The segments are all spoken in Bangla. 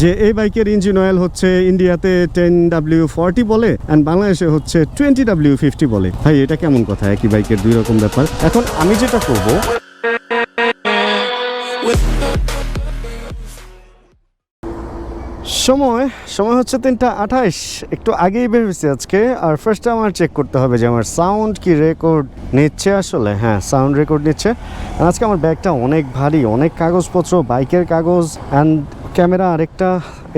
যে এই বাইকের ইঞ্জিন অয়েল হচ্ছে ইন্ডিয়াতে টেন ডাব্লিউ ফর্টি বলে অ্যান্ড বাংলাদেশে হচ্ছে টোয়েন্টি ডাব্লিউ ফিফটি বলে। ভাই, এটা কেমন কথা? একই বাইকের দুই রকম ব্যাপার। এখন আমি যেটা করব সময় সময় হচ্ছে তিনটা আঠাইশ। একটু আগেই বের হয়েছে আজকে। আর ফার্স্টে আমার চেক করতে হবে যে আমার সাউন্ড কি রেকর্ড নিচ্ছে আসলে। হ্যাঁ সাউন্ড রেকর্ড নিচ্ছে। আজকে আমার ব্যাগটা অনেক ভারী, অনেক কাগজপত্র, বাইকের কাগজ অ্যান্ড ক্যামেরা আরেকটা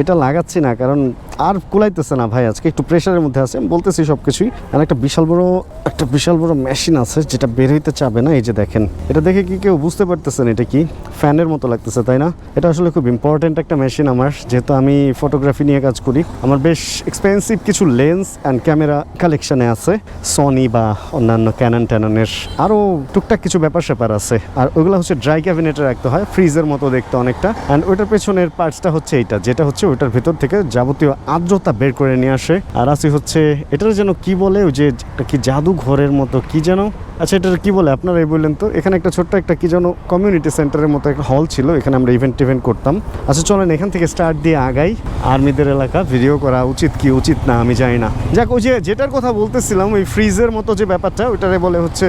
এটা লাগাচ্ছি না, কারণ আর কুলাইতেছে না ভাই আজকে, একটু প্রেশারের মধ্যে আছে। আমি বলতেছি সব কিছুই আর একটা বিশাল বড়, একটা বিশাল বড় মেশিন আছে যেটা বের হইতে চাবে না, এই যে দেখেন। এটা দেখে কি কেউ বুঝতে পারতেছেন এটা কি? ফ্যানের মতো লাগতেছে, তাই না? এটা আসলে খুব ইম্পর্ট্যান্ট একটা মেশিন আমার, যেহেতু আমি ফটোগ্রাফি নিয়ে কাজ করি। আমার বেশ এক্সপেন্সিভ কিছু লেন্স অ্যান্ড ক্যামেরা কালেকশনে আছে সনি বা অন্যান্য ক্যানন ট্যাননের আরও টুকটাক কিছু ব্যাপার স্যাপার আছে। আর ওগুলো হচ্ছে ড্রাই ক্যাবিনেটে রাখতে হয় ফ্রিজের মতো দেখতে অনেকটা। অ্যান্ড ওইটার পেছনের পার্টসটা হচ্ছে এইটা, যেটা হচ্ছে ওইটার ভেতর থেকে যাবতীয় আর্দ্রতা বের করে নিয়ে আসে। আর আছে হচ্ছে, এটার যেন কি বলে, ওই যে একটা কি জাদুঘরের মতো, কি যেন? আচ্ছা এটার কি বলে আপনারাই বললেন তো। এখানে একটা ছোট্ট একটা কি যেন কমিউনিটি সেন্টারের মতো একটা হল ছিল, এখানে আমরা ইভেন্ট টিভেন্ট করতাম। আচ্ছা চলেন এখান থেকে স্টার্ট দিয়ে আগাই। আর্মিদের এলাকা ভিডিও করা উচিত কি উচিত না, আমি জানি না। যাক, ওই যে যেটার কথা বলতেছিলাম, ওই ফ্রিজের মতো যে ব্যাপারটা, ওইটারে বলে হচ্ছে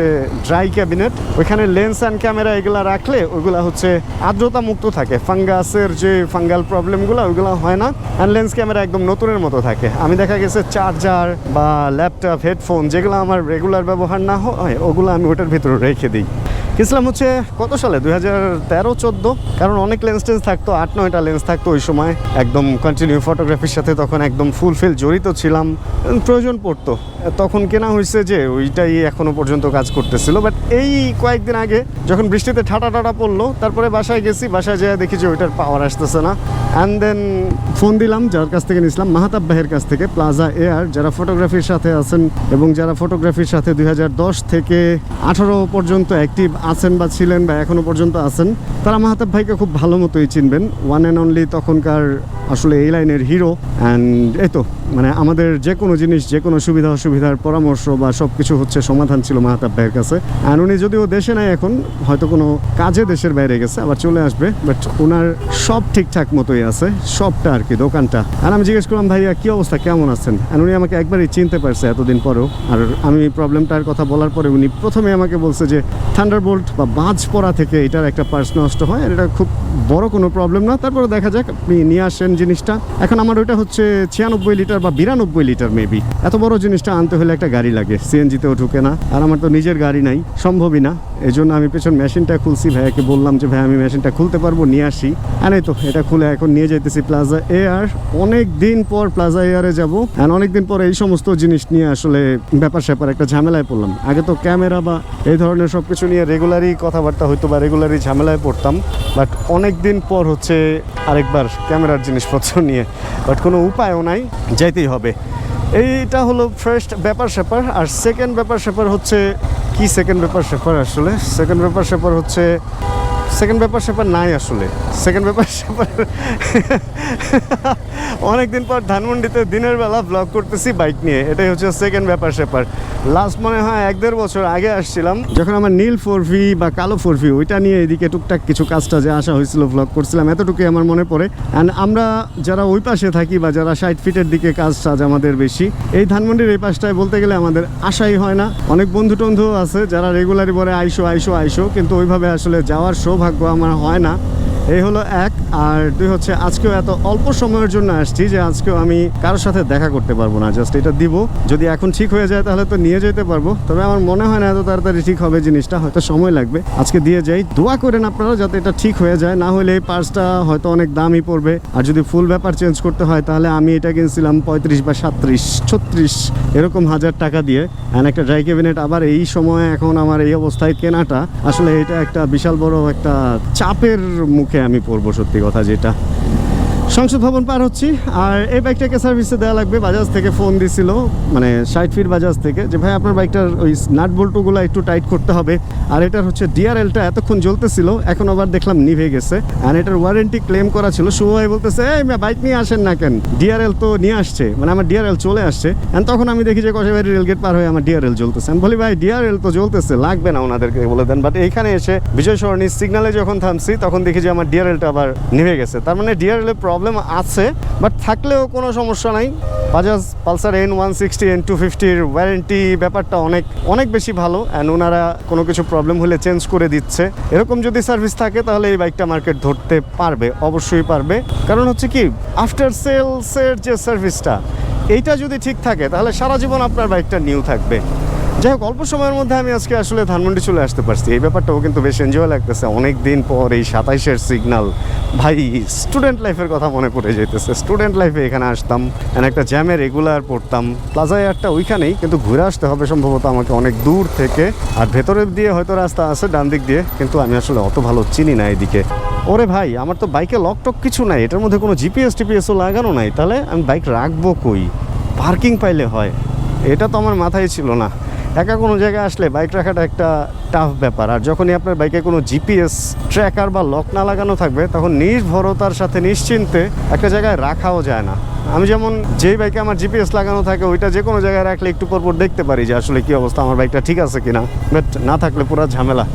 ড্রাই ক্যাবিনেট ওইখানে লেন্স অ্যান্ড ক্যামেরা এগুলা রাখলে, ওইগুলা হচ্ছে আর্দ্রতা মুক্ত থাকে ফাঙ্গাসের যে ফাঙ্গাল প্রবলেমগুলো ওইগুলো হয় না। অ্যান্ড লেন্স ক্যামেরা একদম নতুনের মতো থাকে। আমি দেখা গেছে চার্জার বা ল্যাপটপ হেডফোন যেগুলো আমার রেগুলার ব্যবহার না হয়, ওগুলো আমি ওটার ভিতরে রেখে দিই। ইসলাম হচ্ছে কত সালে? দুই হাজার তেরো, চোদ্দ। কারণ অনেক লেন্স টেন্স থাকতো, আট, নয়টা লেন্স থাকতো ওই সময়। একদম কন্টিনিউ ফটোগ্রাফির সাথে তখন একদম ফুলফিল জড়িত ছিলাম। প্রয়োজন পড়তো। তখন কেনা হয়েছে যে ওইটাই এখনও পর্যন্ত কাজ করতেছিল। বাট এই কয়েকদিন আগে যখন বৃষ্টিতে ঠাটা টাটা পড়ল, তারপরে বাসায় গেছি, বাসায় যেয়ে দেখি যে ওইটার পাওয়ার আসতেছে না। অ্যান্ড দেন ফোন দিলাম, যার কাছ থেকে নিয়েছিলাম মাহাতাব ভাইয়ের কাছ থেকে প্লাজা এয়ার যারা ফটোগ্রাফির সাথে আছেন এবং যারা ফটোগ্রাফির সাথে দুই হাজার দশ থেকে আঠারো পর্যন্ত অ্যাক্টিভ আছেন বা ছিলেন বা এখনও পর্যন্ত আছেন, তারা মাহাতাব ভাইকে খুব ভালো মতোই চিনবেন। ওয়ান অ্যান্ড অনলি তখনকার আসলে এই লাইনের হিরো অ্যান্ড এই তো মানে আমাদের যে কোনো জিনিস, যে কোনো সুবিধা অসুবিধার পরামর্শ বা সব কিছু হচ্ছে সমাধান ছিল মাহাতাব ভাইয়ের কাছে। অ্যান্ড উনি যদিও দেশে নাই এখন, হয়তো কোনো কাজে দেশের বাইরে গেছে, আবার চলে আসবে বাট ওনার সব ঠিকঠাক মতোই আছে, সবটা আর কি, দোকানটা। আর আমি জিজ্ঞেস করলাম, ভাইয়া, কি অবস্থা? কেমন আছেন? আর উনি আমাকে একবারই চিনতে পারছে এতদিন পরেও। আর আমি প্রবলেমটার কথা বলার পরে উনি প্রথমে আমাকে বলছে যে থান্ডারবোল্ট বা বাজ পড়া থেকে এটার একটা পার্স নষ্ট হয় আর এটা খুব বড় কোনো প্রবলেম না। তারপরে দেখা যাক, আপনি নিয়ে আসেন জিনিসটা। এখন আমার ওইটা হচ্ছে ছিয়ানব্বই লিটার বা বিরানব্বই লিটার মেবি এত বড় জিনিসটা আনতে হলে একটা গাড়ি লাগে, সিএনজিতেও ঢুকে না। আর আমার তো নিজের গাড়ি নাই, সম্ভবই না। এই জন্য আমি পেছন মেশিনটা খুলছি, ভাইয়াকে বললাম যে, ভাই, আমি মেশিনটা খুলতে পারব, নিয়ে আসি। আর এই তো, এটা খুলে এখন নিয়ে যেতেছি প্লাজা এয়ার অনেক দিন পর প্লাজা এয়ারে যাব অ্যান্ড অনেক দিন পর এই সমস্ত জিনিস নিয়ে আসলে ব্যাপার স্যাপার একটা ঝামেলায় পড়লাম। আগে তো ক্যামেরা বা এই ধরনের সব কিছু নিয়ে রেগুলারই কথাবার্তা হইতো বা রেগুলারই ঝামেলায় পড়তাম বাট অনেক দিন পর হচ্ছে আরেকবার ক্যামেরার জিনিসপত্র নিয়ে বাট কোনো উপায়ও নাই, যাইতেই হবে। এইটা হলো ফার্স্ট ব্যাপার স্যাপার, আর সেকেন্ড ব্যাপার স্যাপার হচ্ছে, কি সেকেন্ড ব্যাপার স্যাপার আসলে? সেকেন্ড ব্যাপার স্যাপার হচ্ছে সেকেন্ড ব্যাপার স্যাপার নাই আসলে। সেকেন্ড ব্যাপার স্যাপার অনেকদিন পর ধানমন্ডিতে দিনের বেলা ব্লগ করতেছি বাইক নিয়ে। এটাই হচ্ছে সেকেন্ড ব্যাপার স্যাপার। লাস্ট মনে হয় এক দেড় বছর আগে আসছিলাম, যখন আমার নীল ফোর ভি বা কালো ফোর ভি ওইটা নিয়ে এদিকে টুকটাক কিছু কাজটা যে আসা হয়েছিল ব্লগ করছিলাম, এতটুকুই আমার মনে পড়ে। অ্যান্ড আমরা যারা ওই পাশে থাকি বা যারা ষাট ফিটের দিকে কাজ সাজ আমাদের বেশি, এই ধানমন্ডির এই পাশটায় বলতে গেলে আমাদের আশাই হয় না। অনেক বন্ধু টন্ধু আছে, যারা রেগুলারই বলে, আইসো আইসো আইসো। কিন্তু ওইভাবে আসলে যাওয়ার সৌভাগ্য আমার হয় না। এই হলো এক, আর দুই হচ্ছে আজকেও এত অল্প সময়ের জন্য আসছি যে আজকেও আমি কারোর সাথে দেখা করতে পারব না জাস্ট এটা দিব। যদি এখন ঠিক হয়ে যায় তাহলে তো নিয়ে যেতে পারব, তবে আমার মনে হয় না এত তাড়াতাড়ি ঠিক হবে জিনিসটা, হয়তো সময় লাগবে। আজকে দিয়ে যাই, দোয়া করেন আপনারা যাতে এটা ঠিক হয়ে যায়, না হলে এই পার্সটা হয়তো অনেক দামই পড়বে। আর যদি ফুল ব্যাপার চেঞ্জ করতে হয় তাহলে আমি এটা কিনছিলাম পঁয়ত্রিশ বা সাত্রিশ ছত্রিশ, এরকম হাজার টাকা দিয়ে। অ্যান্ড একটা ড্রাই ক্যাবিনেট আবার এই সময় এখন আমার এই অবস্থায় কেনাটা, আসলে এটা একটা বিশাল বড় একটা চাপের মুখে আমি পড়ব সত্যি কথা যেটা সংসদ ভবন পার হচ্ছি, আর এই বাইকটাকে সার্ভিসে দেওয়া লাগবে। বাজাজ থেকে ফোন দিছিল মানে ষাট ফিট বাজাজ থেকে, যে, ভাই, আপনার বাইকটার ওই নাট বল্টুগুলো একটু টাইট করতে হবে। আর এটার হচ্ছে ডিআরএলটা এতক্ষণ জ্বলতেছিল, এখন আবার দেখলাম নিভে গেছে। আর এটার ওয়ারেন্টি ক্লেম করা ছিল। শুভ ভাই বলতেছে, এই বাইক নিয়ে আসেন না কেন? ডিআরএল তো নিয়ে আসছে মানে আমার ডিআরএল চলে আসছে। And তখন আমি দেখি যে কষাবাড়ি রেলগেট পার হয়ে আমার ডিআরএল জ্বলতেছে। আমি বলি, ভাই ডিআরএল তো জ্বলতেছে, লাগবে না ওনাদেরকে বলে দেন। বাট এইখানে এসে বিজয় সরণি সিগনালে যখন থামছি, তখন দেখি যে, আমার ডিআরএলটা আবার নিভে গেছে। তার মানে ডিআরএল প্রবলেম প্রবলেম আছে বাট থাকলেও কোনো সমস্যা নাই। Bajaj Pulsar N one sixty N two ফিফটির warranty ব্যাপারটা অনেক অনেক বেশি ভালো অ্যান্ড ওনারা কোনো কিছু প্রবলেম হলে চেঞ্জ করে দিচ্ছে। এরকম যদি সার্ভিস থাকে, তাহলে এই বাইকটা মার্কেট ধরতে পারবে, অবশ্যই পারবে। কারণ হচ্ছে কি আফটার সেলসের যে সার্ভিসটা এইটা যদি ঠিক থাকে, তাহলে সারা জীবন আপনার বাইকটা নিউ থাকবে। যাই হোক, অল্প সময়ের মধ্যে আমি আজকে আসলে ধানমন্ডি চলে আসতে পারছি। এই ব্যাপারটাও কিন্তু বেশ এনজয় লাগতেছে। অনেক দিন পর এই সাতাইশের সিগনাল ভাই স্টুডেন্ট লাইফের কথা মনে পড়ে যেতেছে স্টুডেন্ট লাইফে এখানে আসতাম একটা জ্যামে রেগুলার পড়তাম। প্লাজা এয়ারটা ওইখানেই, কিন্তু ঘুরে আসতে হবে সম্ভবত আমাকে অনেক দূর থেকে। আর ভেতরে দিয়ে হয়তো রাস্তা আছে ডান দিক দিয়ে, কিন্তু আমি আসলে অত ভালো চিনি না এদিকে। ওরে ভাই, আমার তো বাইকে লক টক কিছু নাই। এটার মধ্যে কোনো জিপিএস টিপিএসও লাগানো নাই। তাহলে আমি বাইক রাখব কই? পার্কিং পাইলে হয়। এটা তো আমার মাথায় ছিল না। একা কোনো জায়গায় আসলে বাইক রাখাটা একটা টাফ ব্যাপার। আর যখনই আপনার বাইকে কোনো জিপিএস ট্র্যাকার বা লক না লাগানো থাকবে, তখন নির্ভরতার সাথে নিশ্চিন্তে একটা জায়গায় রাখাও যায় না। আমি যেমন যেই বাইকে আমার জিপিএস লাগানো থাকে, ওইটা যে কোনো জায়গায় রাখলে একটু পর পর দেখতে পারি যে আসলে কি অবস্থা, আমার বাইকটা ঠিক আছে কিনা। বাট না থাকলে পুরো ঝামেলা।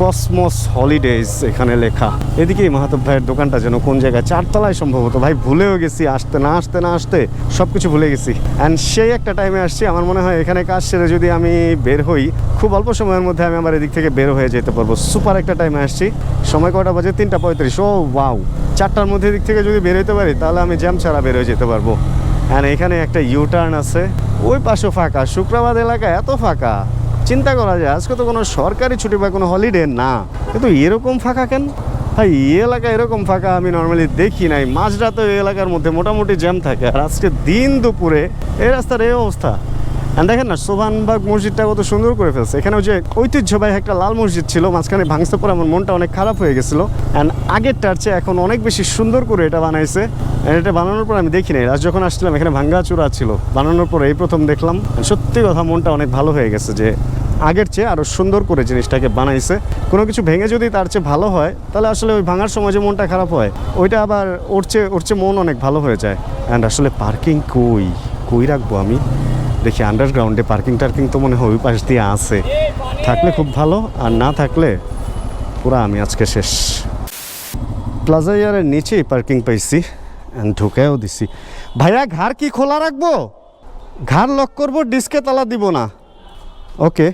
কসমস হলিডেজ এখানে লেখা। এদিকে মাহাতব ভাইয়ের দোকানটা যেন কোন জায়গায় চারতলায় সম্ভবত। ভাই, ভুলেও গেছি, আসতে না আসতে না আসতে সব কিছু ভুলে গেছি। অ্যান্ড সেই একটা টাইমে আসছি, আমার মনে হয় এখানে কাজ সেরে যদি আমি বের হই, খুব অল্প সময়ের মধ্যে আমি আমার এদিক থেকে বের হয়ে যেতে পারব। সুপার একটা টাইমে আসছি। সময় কটা বাজে? তিনটা পঁয়ত্রিশ। ও ওয়াও চারটার মধ্যে দিক থেকে যদি বের হইতে পারি, তাহলে আমি জ্যাম ছাড়া বের হয়ে যেতে পারব। অ্যান্ড এখানে একটা ইউটার্ন আছে। ওই পাশে ফাঁকা। শুক্রবার এলাকা এত ফাঁকা। চিন্তা করা যায়, আজকে তো কোনো সরকারি ছুটি বা কোনো হলিডে না। কিন্তু এরকম ফাঁকা কেন? ভাই, এই এলাকা এরকম ফাঁকা আমি নর্মালি দেখি নাই। মাঝরাতে এই এলাকার মধ্যে মোটামুটি জ্যাম থাকে। আর আজকে দিন দুপুরে এই রাস্তার এই অবস্থা। দেখেন না সোভানবাগ মসজিদটা কত সুন্দর করে ফেলছে। এখানে ওই যে ঐতিহ্যবাহী একটা লাল মসজিদ ছিল, মাঝখানে ভাঙতে পরে আমার মনটা অনেক খারাপ হয়ে গেছিল। অ্যান্ড আগেরটার চেয়ে এখন অনেক বেশি সুন্দর করে এটা বানাইছে। এটা বানানোর পর আমি দেখি নাই। আজ যখন আসছিলাম, এখানে ভাঙ্গা চূড়া ছিল। বানানোর পর এই প্রথম দেখলাম। সত্যি কথা মনটা অনেক ভালো হয়ে গেছে যে আগের চেয়ে আরও সুন্দর করে জিনিসটাকে বানাইছে। কোনো কিছু ভেঙে যদি তার চেয়ে ভালো হয়, তাহলে আসলে ওই ভাঙার সময় যে মনটা খারাপ হয়, ওইটা আবার ওর চেয়ে ওর চেয়ে মন অনেক ভালো হয়ে যায়। অ্যান্ড আসলে পার্কিং কই? কই রাখব আমি? দেখি আন্ডারগ্রাউন্ডে পার্কিং টার্কিং তো মনে হয় ওই পাশ দিয়ে আছে। থাকলে খুব ভালো, আর না থাকলে পুরো আমি আজকে শেষ। প্লাজা ইয়ারের নিচেই পার্কিং পাইছি ঢুকেও দিছি। ভাইয়া, ঘাড় কি খোলা রাখব? ঘাড় লক করব ডিস্কে তালা দিব না। ওকে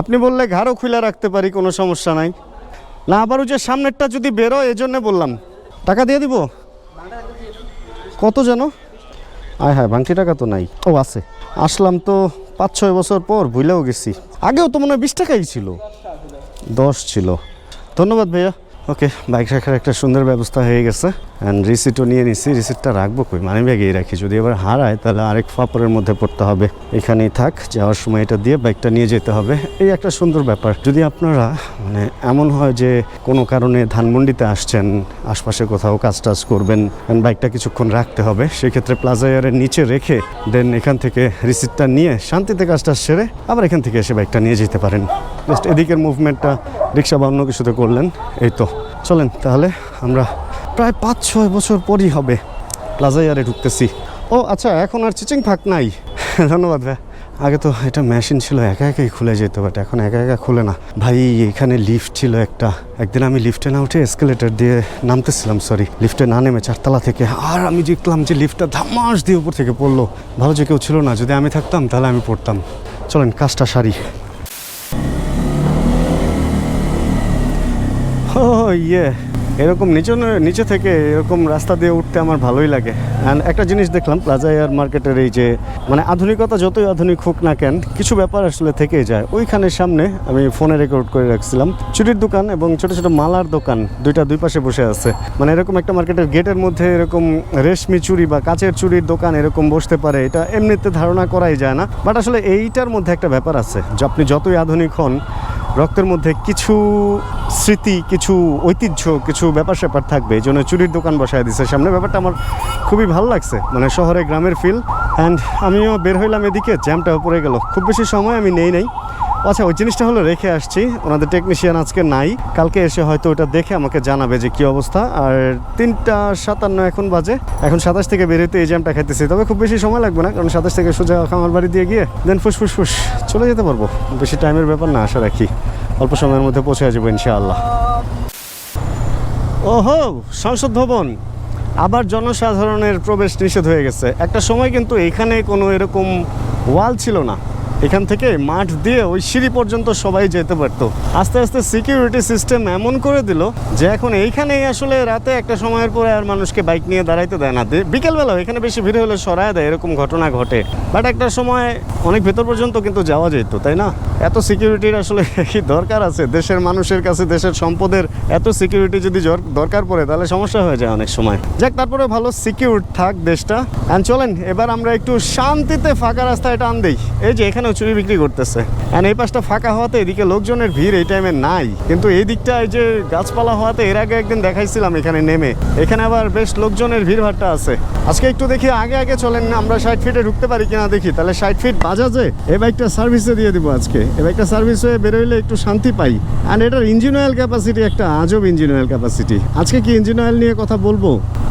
আপনি বললে ঘাড়ও খুলে রাখতে পারি, কোনো সমস্যা নাই। না, আবার যে সামনেরটা যদি বেরো এই জন্যে বললাম। টাকা দিয়ে দিব? কত যেন? আয় হ্যাঁ ভাঙতি টাকা তো নাই। ও আছে। আসলাম তো পাঁচ ছয় বছর পর ভুলেও গেছি। আগেও তো মনে হয় বিশ টাকাই ছিল। দশ ছিল। ধন্যবাদ ভাইয়া। ওকে বাইক রাখার একটা সুন্দর ব্যবস্থা হয়ে গেছে। অ্যান্ড রিসিটও নিয়ে নিছি রিসিটটা রাখব কই? মানে ব্যাগেই রাখি। যদি এবার হারায়, তাহলে আরেক ফাপড়ের মধ্যে পড়তে হবে। এখানেই থাক, যাওয়ার সময় এটা দিয়ে বাইকটা নিয়ে যেতে হবে। এই একটা সুন্দর ব্যাপার। যদি আপনারা মানে এমন হয় যে কোনো কারণে ধানমন্ডিতে আসছেন, আশপাশে কোথাও কাজ টাজ করবেন অ্যান্ড বাইকটা কিছুক্ষণ রাখতে হবে, সেক্ষেত্রে প্লাজা এয়ারের নিচে রেখে দেন এখান থেকে রিসিটটা নিয়ে শান্তিতে কাজটা সেরে আবার এখান থেকে এসে বাইকটা নিয়ে যেতে পারেন। জাস্ট এদিকের মুভমেন্টটা রিক্সা বা অন্য কিছুতে করলেন, এই তো। চলেন, তাহলে আমরা প্রায় পাঁচ, ছয় বছর পরই হবে। প্লাজা ইয়ারে ঢুকতেছি। ও আচ্ছা এখন আর চিচিং ফাঁক নাই। ধন্যবাদ ভাই। আগে তো এটা মেশিন ছিল, একা একাই খুলে যেত বাট এখন একা একা খুলে না। ভাই, এখানে লিফট ছিল একটা। একদিন আমি লিফটে না উঠে এসকেলেটার দিয়ে নামতেছিলাম সরি লিফটে না নেমে চারতলা থেকে আর আমি দেখলাম যে লিফটটা ধামাস দিয়ে উপর থেকে পড়ল। ভালো যে কেউ ছিল না, যদি আমি থাকতাম, তাহলে আমি পড়তাম। চলেন, কাজটা সারি। ও ইয়ে। এরকম নিচে নিচে থেকে এরকম রাস্তা দিয়ে উঠতে আমার ভালোই লাগে। অ্যান্ড একটা জিনিস দেখলাম প্লাজা এয়ার মার্কেটের এই যে মানে আধুনিকতা যতই আধুনিক হোক না কেন, কিছু ব্যাপার আসলে থেকেই যায়। ওইখানের সামনে আমি ফোনে রেকর্ড করে রাখছিলাম, চুরির দোকান এবং ছোট ছোট মালার দোকান, দুইটা দুই পাশে বসে আছে। মানে এরকম একটা মার্কেটের গেটের মধ্যে এরকম রেশমি চুরি বা কাচের চুরির দোকান এরকম বসতে পারে, এটা এমনিতে ধারণা করাই যায় না। বাট আসলে এইটার মধ্যে একটা ব্যাপার আছে, যে আপনি যতই আধুনিক হন, রক্তের মধ্যে কিছু স্মৃতি, কিছু ঐতিহ্য, কিছু ব্যাপার স্যাপার থাকবে, এই জন্য চুরির দোকান বসায় দিছে। সামনে ব্যাপারটা আমার খুবই ভালো লাগছে মানে শহরে গ্রামের ফিল অ্যান্ড আমিও বের হইলাম এদিকে জ্যামটা উপরে গেল। খুব বেশি সময় আমি নেই নাই। আচ্ছা ওই জিনিসটা হলো রেখে আসছি, ওনাদের টেকনিশিয়ান আজকে নাই। কালকে এসে হয়তো ওটা দেখে আমাকে জানাবে যে কি অবস্থা। আর তিনটা সাতান্ন এখন বাজে। এখন সাতাশ থেকে বেরোতে এই জ্যামটা খাইতেছি। তবে খুব বেশি সময় লাগবে না, কারণ সাতাশ থেকে সোজা খামার বাড়ি দিয়ে গিয়ে দেন ফুসফুস ফুস চলে যেতে পারব। বেশি টাইমের ব্যাপার না, আশা রাখি। অল্প সময়ের মধ্যে পৌঁছে যাব ইনশাআল্লাহ। ওহো, সংসদ ভবন। আবার জনসাধারণের প্রবেশ নিষেধ হয়ে গেছে। একটা সময় কিন্তু এখানে কোনো এরকম ওয়াল ছিল না। এখান থেকে মাঠ দিয়ে ওই সিঁড়ি পর্যন্ত সবাই যেতে পারতো। আস্তে আস্তে সিকিউরিটি সিস্টেম এমন করে দিল যে এখন এইখানেই আসলে রাতে একটা সময়ের পরে আর মানুষকে বাইক নিয়ে দাঁড়াইতে দেয় না। বিকেলবেলাও এখানে বেশি ভিড় হলে সরায় দেয়, এরকম ঘটনা ঘটে। বাট একটা সময় অনেক ভেতর পর্যন্ত কিন্তু যাওয়া যেত, তাই না? এত সিকিউরিটির আসলে কি দরকার আছে? দেশের মানুষের কাছে, দেশের সম্পদের এত সিকিউরিটি যদি দরকার পড়ে, তাহলে সমস্যা হয়ে যায় অনেক সময়। যাক তারপরে ভালো সিকিউর থাক দেশটা। চলেন, এবার আমরা একটু শান্তিতে ফাঁকা রাস্তায় টান দেই। এই যে এখানেও চুরি বিক্রি করতেছে। অ্যান্ড এই পাশটা ফাঁকা হওয়াতে এদিকে লোকজনের ভিড় এই টাইমে নাই। কিন্তু এই দিকটা এই যে গাছপালা হওয়াতে এর আগে একদিন দেখাইছিলাম এখানে নেমে। এখানে আবার বেশ লোকজনের ভিড় ভাট্টা আছে। আজকে একটু দেখি আগে আগে চলেন না, আমরা ষাট ফিটে ঢুকতে পারি কিনা দেখি। তাহলে ষাট ফিট বাজাজে এই বাইকটা সার্ভিসে দিয়ে দিব আজকে। এই বাইকটা সার্ভিস হয়ে বেরোইলে একটু শান্তি পাই। অ্যান্ড এটার ইঞ্জিন অয়েল ক্যাপাসিটি একটা আজব ইঞ্জিন অয়েল ক্যাপাসিটি আজকে কি ইঞ্জিন অয়েল নিয়ে কথা বলব?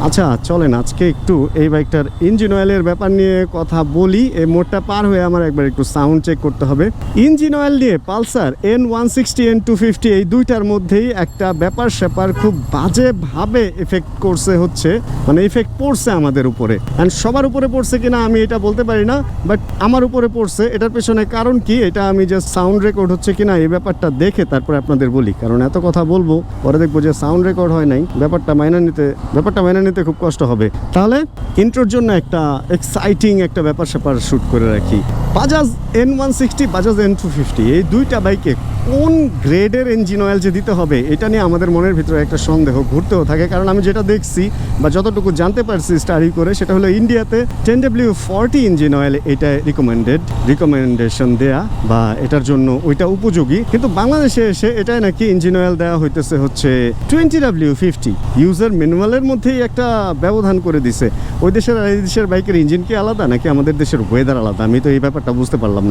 আচ্ছা চলেন আজকে একটু এই বাইকটার ইঞ্জিন অয়েলের ব্যাপার নিয়ে কথা বলি। এই মোড়টা পার হয়ে আমার একবার একটু সাউন্ড চেক করতে হবে। ইঞ্জিন অয়েল নিয়ে Pulsar N one sixty N two fifty এই দুইটার মধ্যেই একটা ব্যাপার স্যাপার খুব বাজেভাবে এফেক্ট করছে হচ্ছে মানে এফেক্ট পড়ছে আমাদের উপরে। অ্যান্ড সবার উপরে পড়ছে কিনা আমি এটা বলতে পারি না বাট আমার উপরে পড়ছে। এটার পেছনে কারণ কি? এটা আমি জাস্ট সাউন্ড রেকর্ড হচ্ছে কিনা এই ব্যাপারটা দেখে তারপরে আপনাদের বলি। কারণ এত কথা বলব, পরে দেখব যে সাউন্ড রেকর্ড হয় নাই। ব্যাপারটা মাইনা নিতে, ব্যাপারটা মাইনা নিতে খুব কষ্ট হবে। তাহলে ইন্ট্রোর জন্য একটা এক্সাইটিং একটা ব্যাপার স্যাপার শ্যুট করে রাখি। Bajaj N one sixty Bajaj N two fifty এই দুইটা বাইকে কোন গ্রেডের ইঞ্জিন অয়েল যে দিতে হবে, এটা নিয়ে আমাদের মনের ভিতরে একটা সন্দেহ ঘুরতেও থাকে। কারণ আমি যেটা দেখছি বা যতটুকু জানতে পারছি স্টাডি করে, সেটা হলো ইন্ডিয়াতে ten W forty engine oil এটা রিকমেন্ডেড রিকমেন্ডেশন দেয়া বা এটার জন্য ওইটা উপযোগী। কিন্তু বাংলাদেশে এসে এটাই নাকি ইঞ্জিন অয়েল দেওয়া হইতেছে হচ্ছে টোয়েন্টি ডাব্লিউ ফিফটি ইউজার ম্যানুয়ালের মধ্যেই একটা ব্যবধান করে দিছে। ওই দেশের এই দেশের বাইকের ইঞ্জিন কি আলাদা নাকি আমাদের দেশের ওয়েদার আলাদা? আমি তো এই ব্যাপারটা বুঝতে পারলাম না।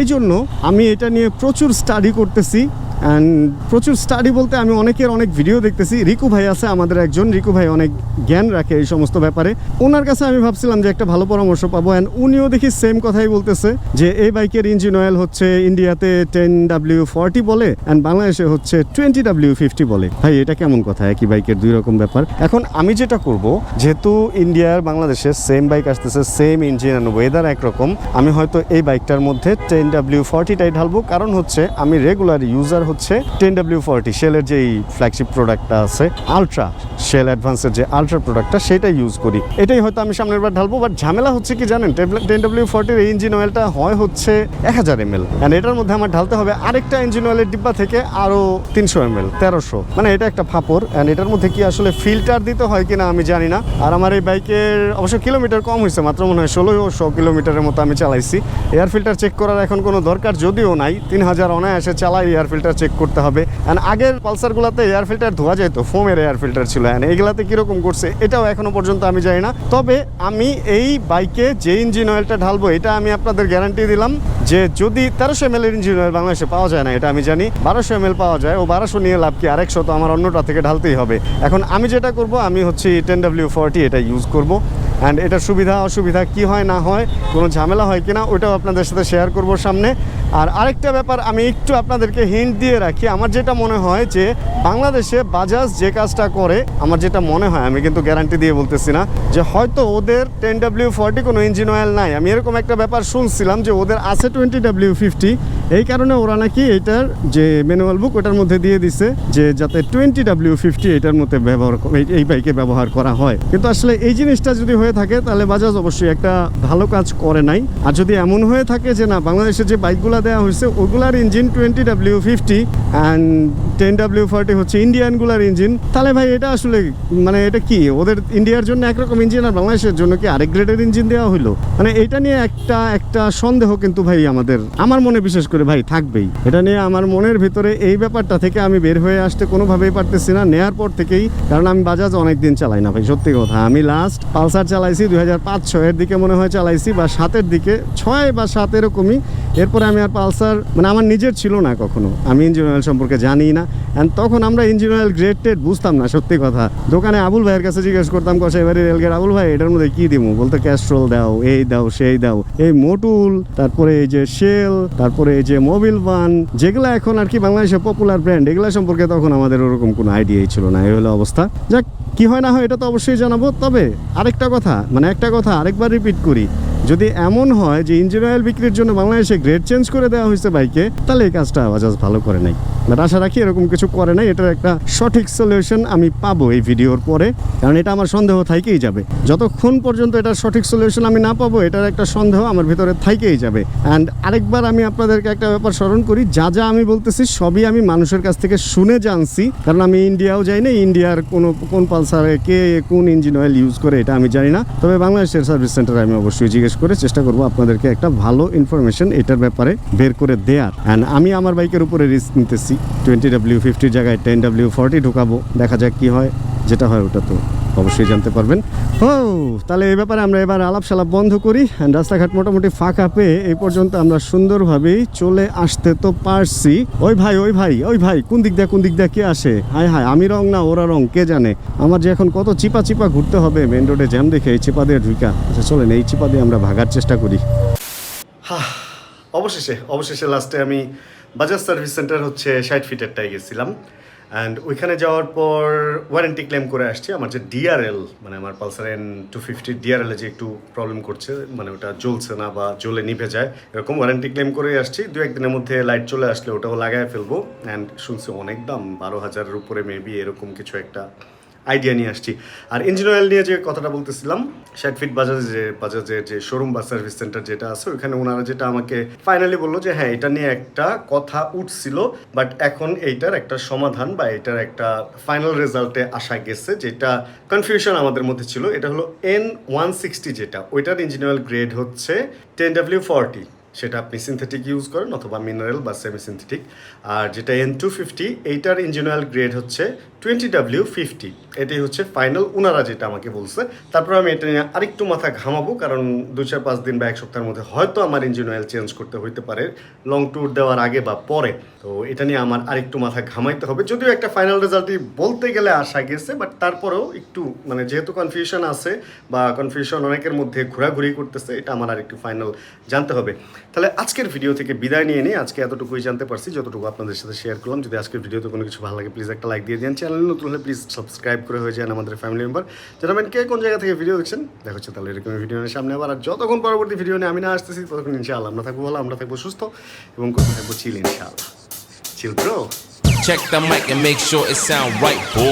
এই জন্য আমি এটা নিয়ে প্রচুর স্টাডি করতেছি। অ্যান্ড প্রচুর স্টাডি বলতে আমি অনেকের অনেক ভিডিও দেখতেছি। রিকু ভাই আছে আমাদের একজন। রিকু ভাই অনেক জ্ঞান রাখে এই সমস্ত ব্যাপারে। ওনার কাছে আমি ভাবছিলাম যে একটা ভালো পরামর্শ পাবো। অ্যান্ড উনিও দেখি সেম কথাই বলতেছে যে, এই বাইকের ইঞ্জিন অয়েল হচ্ছে ইন্ডিয়াতে টেন ডাব্লিউ ফর্টি বলে অ্যান্ড বাংলাদেশে হচ্ছে টোয়েন্টি ডাব্লিউ ফিফটি বলে। ভাই, এটা কেমন কথা? একই বাইকের দুই রকম ব্যাপার। এখন আমি যেটা করব, যেহেতু ইন্ডিয়ার বাংলাদেশে সেম বাইক আসতেছে সেম ইঞ্জিন অ্যান্ড ওয়েদার একরকম আমি হয়তো এই বাইকটার মধ্যে টেন ডাব্লিউ ফর্টিটাই ঢালবো। কারণ হচ্ছে আমি রেগুলার ইউজার হচ্ছে টেন ডাব্লিউ ফর্টি শেলের যেই ফ্ল্যাগশিপ প্রোডাক্টটা আছে আলট্রা শেল অ্যাডভান্সের যে আলট্রা প্রোডাক্টটা সেটা ইউজ করি। এটাই হয়তো আমি সামনের বার ঢালবো বাট ঝামেলা হচ্ছে কি জানেন টেন ডাব্লিউ ফর্টির এই ইঞ্জিন অয়েলটা হয় হচ্ছে এক হাজার এম এল অ্যান্ড এটার মধ্যে আমার ঢালতে হবে আরেকটা ইঞ্জিন অয়েলের ডিব্বা থেকে আরও তিনশো এম এল তেরোশো। মানে এটা একটা ফাপড় অ্যান্ড এটার মধ্যে কি আসলে ফিল্টার দিতে হয় কিনা আমি জানি না। আর আমার এই বাইকের অবশ্য কিলোমিটার কম হয়েছে, মাত্র মনে হয় ষোলোশো কিলোমিটারের মতো আমি চালাইছি। এয়ার ফিল্টার চেক করার এখন কোনো দরকার যদিও নাই তিন হাজার অনায়াসে চালাই এয়ার ফিল্টার চেক করতে হবে। অ্যান্ড আগের পালসারগুলোতে এয়ার ফিল্টার ধোয়া যেত ফোমের এয়ার ফিল্টার ছিল। অ্যান্ড এগুলাতে কীরকম করছে, এটাও এখনও পর্যন্ত আমি জানি না। তবে আমি এই বাইকে যে ইঞ্জিন অয়েলটা ঢালবো, এটা আমি আপনাদের গ্যারান্টি দিলাম যে যদি তেরোশো এম এর ইঞ্জিন অয়েল বাংলাদেশে পাওয়া যায় না, এটা আমি জানি, বারোশো এম পাওয়া যায়, ও বারোশো নিয়ে লাভ কি, আরেকশো তো আমার অন্যটা থেকে ঢালতেই হবে। এখন আমি যেটা করব, আমি হচ্ছে টেন ডাব্লিউ ফর্টি এটা ইউজ করব। অ্যান্ড এটার সুবিধা, অসুবিধা কি হয়, না হয়, কোনো ঝামেলা হয় কিনা ওইটাও আপনাদের সাথে শেয়ার করব সামনে। আর আরেকটা ব্যাপার, আমি একটু আপনাদেরকে হিন্ট দিয়ে রাখি। আমার যেটা মনে হয় যে, বাংলাদেশে বাজাজ যে কাজটা করে, আমার যেটা মনে হয়, আমি কিন্তু গ্যারান্টি দিয়ে বলতেছি না, যে হয়তো ওদের টেন ডাব্লিউ ফর্টি কোনো ইঞ্জিন অয়েল নাই। আমি এরকম একটা ব্যাপার শুনছিলাম যে ওদের আছে টোয়েন্টি ডাব্লিউ ফিফটি এই কারণে ওরা নাকি এটার যে ম্যানুয়াল বুক ওটার মধ্যে দিয়ে দিছে যে যাতে টোয়েন্টি ডাব্লিউ ফিফটি এটার মধ্যে ব্যবহার এই- বাইকে ব্যবহার করা হয়। কিন্তু আসলে এই জিনিসটা যদি হয়ে থাকে, তাহলে বাজাজ অবশ্যই একটা ভালো কাজ করে নাই। আর যদি এমন হয়ে থাকে যে না, বাংলাদেশে যে বাইকগুলো দেওয়া হয়েছে, ওগুলার engine twenty W fifty and ten W forty হচ্ছে ইন্ডিয়ানগুলার ইঞ্জিন তাহলে ভাই, এটা আসলে মানে এটা কি? ওদের ইন্ডিয়ার জন্য একরকম ইঞ্জিন আর বাংলাদেশের জন্য কি আরেক গ্রেডের ইঞ্জিন দেওয়া হলো মানে এটা নিয়ে একটা একটা সন্দেহ কিন্তু ভাই আমাদের আমার মনে বিশেষ করে ভাই, থাকবেই। এটা নিয়ে আমার মনের ভিতরে এই ব্যাপারটা থেকে আমি বের হয়ে আসতে কোনোভাবেই পারতেছি না। নেয়ার পর থেকেই, কারণ আমি বাজাজ অনেক দিন চালাই না ভাই, সত্যি কথা। আমি লাস্ট পালসার চালাইছি দুই হাজার পাঁচ ছয়ের দিকে মনে হয় চালাইছি, বা সাতের দিকে, ছয় বা সাত এরকমই। এরপরে আমি আর পালসার মানে আমার নিজের ছিল না কখনো। আমি ইঞ্জিন অয়েল সম্পর্কে জানি না। অ্যান্ড তখন আমরা ইঞ্জিন অয়েল গ্রেড টেড বুঝতাম না, সত্যি কথা। দোকানে আবুল ভাইয়ের কাছে জিজ্ঞেস করতাম কষা এবারে রেলগেট আবুল ভাই, এটার মধ্যে কি দিমু? বলতো ক্যাস্ট্রোল দাও, এই দাও, সেই দাও। এই মোটুল, তারপরে এই যে শেল তারপরে এই যে মোবিল বান যেগুলো এখন আর কি বাংলাদেশে পপুলার ব্র্যান্ড এগুলো সম্পর্কে তখন আমাদের ওরকম কোনো আইডিয়াই ছিল না। এই হলো অবস্থা। যাক, কি হয় না হয়, এটা তো অবশ্যই জানাব। তবে আরেকটা কথা মানে একটা কথা, আরেকবার রিপিট করি। যদি এমন হয় যে ইঞ্জিন অয়েল বিক্রির জন্য বাংলাদেশে গ্রেড চেঞ্জ করে দেওয়া হয়েছে বাইকে তাহলে এই কাজটা বাজাজ ভালো করে নাই। বাট আশা রাখি এরকম কিছু করে নাই, এটার একটা সঠিক সলিউশন আমি পাবো এই ভিডিওর পরে। কারণ এটা আমার সন্দেহ থাইকেই যাবে। যতক্ষণ পর্যন্ত এটার সঠিক সলিউশন আমি না পাবো, এটার একটা সন্দেহ আমার ভিতরে থাইকেই যাবে। অ্যান্ড আরেকবার আমি আপনাদেরকে একটা ব্যাপার স্মরণ করি, যা যা আমি বলতেছি সবই আমি মানুষের কাছ থেকে শুনে জানছি। কারণ আমি ইন্ডিয়াও যাই না ইন্ডিয়ার কোনো কোন পালসারে কে কোন ইঞ্জিন অয়েল ইউজ করে এটা আমি জানি না। তবে বাংলাদেশের সার্ভিস সেন্টারে আমি অবশ্যই জিজ্ঞেস করে চেষ্টা করব আপনাদেরকে একটা ভালো ইনফরমেশন এটার ব্যাপারে বের করে দেওয়ার অ্যান্ড আমি আমার বাইকের উপরে রিস্ক নিতেছি। টোয়েন্টি ডাব্লিউ ফিফটির জায়গায় টেন ডাব্লিউ ফর্টি ঢুকাবো, দেখা যাক কি হয়, যেটা হয় ওটা তো অবশ্যই জানতে পারবেন। ও, তাহলে এই ব্যাপারে আমরা এবার আলাপ সালাপ বন্ধ করি রাস্তাঘাট মোটামুটি ফাঁকা পেয়ে এই পর্যন্ত আমরা সুন্দরভাবেই চলে আসতে তো পারছি। ওই ভাই ওই ভাই ওই ভাই, কোন দিক দিয়ে, কোন দিক দিয়ে কে আসে? হায় হায়, আমি রং না, ওরা রং, কে জানে? আমার যে এখন কত চিপা চিপা ঘুরতে হবে মেন রোডে জ্যাম দেখে এই চিপা দিয়ে ঢুকা আচ্ছা চলেন, এই চিপা দিয়ে আমরা ভাগার চেষ্টা করি। হা অবশেষে অবশেষে লাস্টে আমি বাজাজ সার্ভিস সেন্টার হচ্ছে ষাট ফিটেরটাই গেছিলাম। অ্যান্ড ওইখানে যাওয়ার পর ওয়ারেন্টি ক্লেম করে আসছি। আমার যে ডিআরএল মানে আমার পালসার এন টু ফিফটি ডিআরএলে যে একটু প্রবলেম করছে মানে ওটা জ্বলছে না বা জ্বলে নিভে যায়, এরকম ওয়ারেন্টি ক্লেম করে আসছি। দু একদিনের মধ্যে লাইট চলে আসলে ওটাও লাগায় ফেলব। অ্যান্ড শুনছি অনেক দাম, বারো হাজারের উপরে মেবি এরকম কিছু একটা আইডিয়া নিয়ে আসছি। আর ইঞ্জিন অয়েল নিয়ে যে কথাটা বলতেছিলাম, ষাট ফিট বাজাজে যে, বাজাজের যে শোরুম বা সার্ভিস সেন্টার যেটা আছে ওখানে ওনারা যেটা আমাকে ফাইনালি বলল যে হ্যাঁ এটা নিয়ে একটা কথা উঠছিল বাট এখন এইটার একটা সমাধান বা এটার একটা ফাইনাল রেজাল্টে আসা গেছে, যেটা কনফিউশন আমাদের মধ্যে ছিল। এটা হলো এন ওয়ান সিক্সটি যেটা, ওইটার ইঞ্জিন অয়েল গ্রেড হচ্ছে টেন ডাব্লিউ ফর্টি সেটা আপনি সিনথেটিক ইউজ করেন অথবা মিনারেল বা সেমি সিনথেটিক আর যেটা এন টু ফিফটি এইটার ইঞ্জিন অয়েল গ্রেড হচ্ছে টোয়েন্টি ডাব্লিউ ফিফটি এটাই হচ্ছে ফাইনাল ওনারা যেটা আমাকে বলছে। তারপর আমি এটা নিয়ে আরেকটু মাথা ঘামাবো, কারণ দু চার পাঁচ দিন বা এক সপ্তাহের মধ্যে হয়তো আমার ইঞ্জিন অয়েল চেঞ্জ করতে হইতে পারে লং ট্যুর দেওয়ার আগে বা পরে। তো এটা নিয়ে আমার আরেকটু মাথা ঘামাইতে হবে। যদিও একটা ফাইনাল রেজাল্টই বলতে গেলে আসা গেছে বাট তারপরেও একটু মানে যেহেতু কনফিউশন আছে বা কনফিউশন অনেকের মধ্যে ঘোরাঘুরি করতেছে, এটা আমার আরেকটু ফাইনাল জানতে হবে। তাহলে আজকের ভিডিও থেকে বিদায় নিয়ে নিই। আজকে এতটুকুই জানতে পারছি যতটুকু আপনাদের সাথে শেয়ার করলাম। যদি আজকের ভিডিওতে কোনো কিছু ভালো লাগে প্লিজ একটা লাইক দিয়ে দিন। চ্যানেল নতুন হলে প্লিজ সাবস্ক্রাইব করে হয়ে যান আমাদের ফ্যামিলি মেম্বার যারা জানাবেন কে কোন জায়গা থেকে ভিডিও দেখছেন দেখা হচ্ছে তাহলে এরকম ভিডিও নিয়ে সামনে আবার। আর যতক্ষণ পরবর্তী ভিডিও নিয়ে আমি না আসতেছি ততক্ষণ ইনশাআল্লাহ আমরা থাকব ভালো আমরা থাকব সুস্থ এবং থাকব চিল ইনশাআল্লাহ। Chill bro Check the mic and make sure it sound right, boy.